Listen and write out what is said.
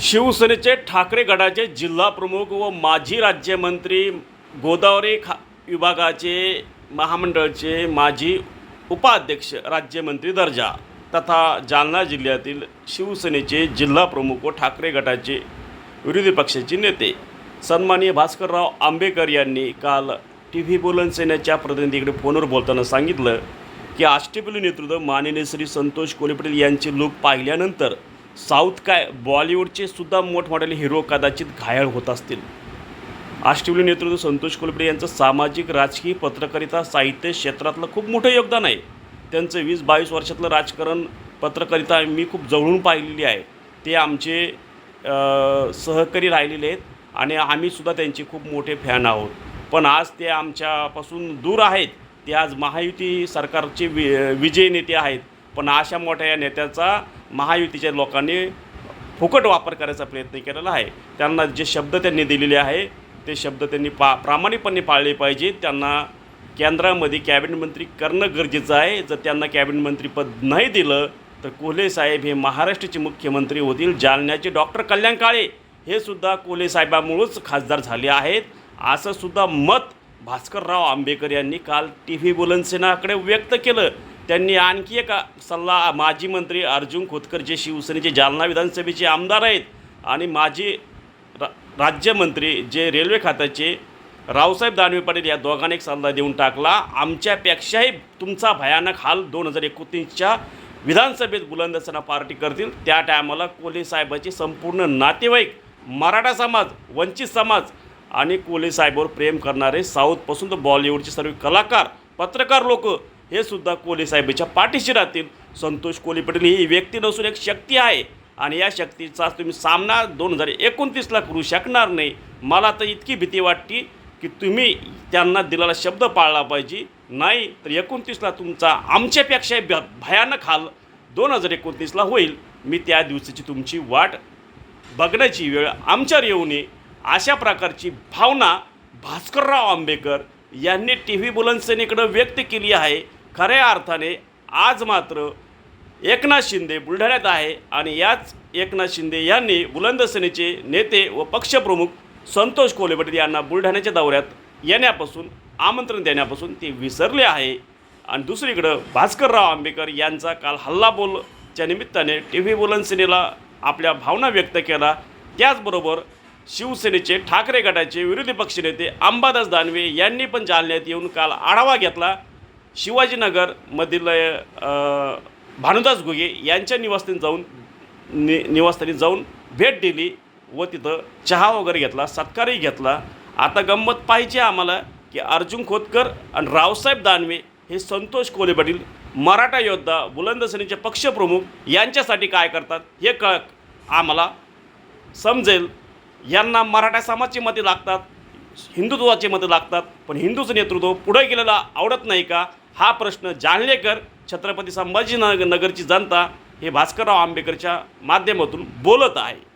शिवसेनेचे ठाकरे गटाचे जिल्हाप्रमुख व माजी राज्यमंत्री गोदावरी खा विभागाचे महामंडळाचे माजी उपाध्यक्ष राज्यमंत्री दर्जा तथा जालना जिल्ह्यातील शिवसेनेचे जिल्हा प्रमुख व ठाकरे गटाचे विरोधी पक्षाचे नेते सन्माननीय भास्करराव आंबेकर यांनी काल टी व्ही बोलन सेनेच्या प्रतिनिधीकडे फोनवर बोलताना सांगितलं की आष्टेपली नेतृत्व माननीय श्री संतोष कोलेपटेल यांचे लोक पाहिल्यानंतर साऊथ काय बॉलिवूडचे सुद्धा मोठमोठे हिरो कदाचित घायळ होत असतील. आष्टिवली नेतृत्व संतोष कुलबडे यांचं सामाजिक राजकीय पत्रकारिता साहित्य क्षेत्रातलं खूप मोठं योगदान आहे. त्यांचं वीस बावीस वर्षातलं राजकारण पत्रकारिता मी खूप जवळून पाहिलेली आहे. ते आमचे सहकारी राहिलेले आहेत आणि आम्हीसुद्धा त्यांचे खूप मोठे फॅन आहोत. पण आज ते आमच्यापासून दूर आहेत. ते आज महायुती सरकारचे वि विजयी नेते आहेत. पण अशा मोठ्या या नेत्याचा महायुतीच्या लोकांनी फुकट वापर करायचा प्रयत्न केलेला आहे. त्यांना जे शब्द त्यांनी दिलेले आहे ते शब्द त्यांनी पा प्रामाणिकपणे पाळले पाहिजे त्यांना केंद्रामध्ये कॅबिनेट मंत्री करणं गरजेचं आहे. जर त्यांना कॅबिनेट मंत्रीपद नाही दिलं तर कोल्हे साहेब हे महाराष्ट्राचे मुख्यमंत्री होतील. जालन्याचे डॉक्टर कल्याण काळे हे सुद्धा कोल्हे साहेबामुळंच खासदार झाले आहेत. असं सुद्धा मत भास्करराव आंबेकर यांनी काल टी व्ही बुलनसेनाकडे व्यक्त केलं. त्यांनी आणखी एक सल्ला माजी मंत्री अर्जुन खोतकर जे शिवसेनेचे जालना विधानसभेचे आमदार आहेत आणि माजी रा राज्यमंत्री जे रेल्वे खात्याचे रावसाहेब दानवे पाटील या दोघांनी एक सल्ला देऊन टाकला आमच्यापेक्षाही तुमचा भयानक हाल दोन हजार एकोणतीसच्या विधानसभेत बुलंदसेना पार्टी करतील. त्या टायमाला कोल्हे साहेबाचे संपूर्ण नातेवाईक मराठा समाज वंचित समाज आणि कोल्हे साहेबावर प्रेम करणारे साऊथपासून तर बॉलिवूडचे सर्व कलाकार पत्रकार लोक हे सुद्धा कोलेसाहेबाच्या पाठीशी राहतील. संतोष कोल्हे पटेल ही व्यक्ती नसून एक शक्ती आहे. आणि या शक्तीचा तुम्ही सामना दोन हजार एकोणतीसला करू शकणार नाही. मला तर इतकी भीती वाटते की तुम्ही त्यांना दिलेला शब्द पाळला पाहिजे. नाही तर एकोणतीसला तुमचा आमच्यापेक्षा भ भयानक हाल दोन हजार एकोणतीसला होईल. मी त्या दिवसाची तुमची वाट बघण्याची वेळ आमच्यावर येऊ नये. अशा प्रकारची भावना भास्करराव आंबेकर यांनी टी व्ही बुलनसेनेकडं व्यक्त केली आहे. खऱ्या अर्थाने आज मात्र एकनाथ शिंदे बुलढाण्यात आहे आणि याच एकनाथ शिंदे यांनी बुलंदसेनेचे नेते व पक्षप्रमुख संतोष कोल्हे यांना बुलढाण्याच्या दौऱ्यात येण्यापासून आमंत्रण देण्यापासून ते विसरले आहे. आणि दुसरीकडं भास्करराव आंबेकर यांचा काल हल्लाबोलच्या निमित्ताने टी व्ही बुलनसेनेला आपल्या भावना व्यक्त केला. त्याचबरोबर शिवसेनेचे ठाकरे गटाचे विरोधी पक्षनेते अंबादास दानवे यांनी पण जालन्यात येऊन काल आढावा घेतला. शिवाजीनगरमधील भानुदास घुगे यांच्या निवासस्थानी जाऊन नि निवासस्थानी जाऊन भेट दिली व तिथं चहा वगैरे घेतला सत्कारही घेतला. आता गंमत पाहिजे आम्हाला की अर्जुन खोतकर आणि रावसाहेब दानवे हे संतोष कोले पाटील मराठा योद्धा बुलंदसेनेचे पक्षप्रमुख यांच्यासाठी काय करतात हे कळ आम्हाला समजेल. यांना मराठा समाजची मते लागतात. हिंदुत्वाचे मतं लागतात पण हिंदूचं नेतृत्व पुढे गेलेला आवडत नाही का? हा प्रश्न जाणलेकर छत्रपती संभाजीनगर नगरची जनता हे भास्करराव आंबेकरच्या माध्यमातून बोलत आहे.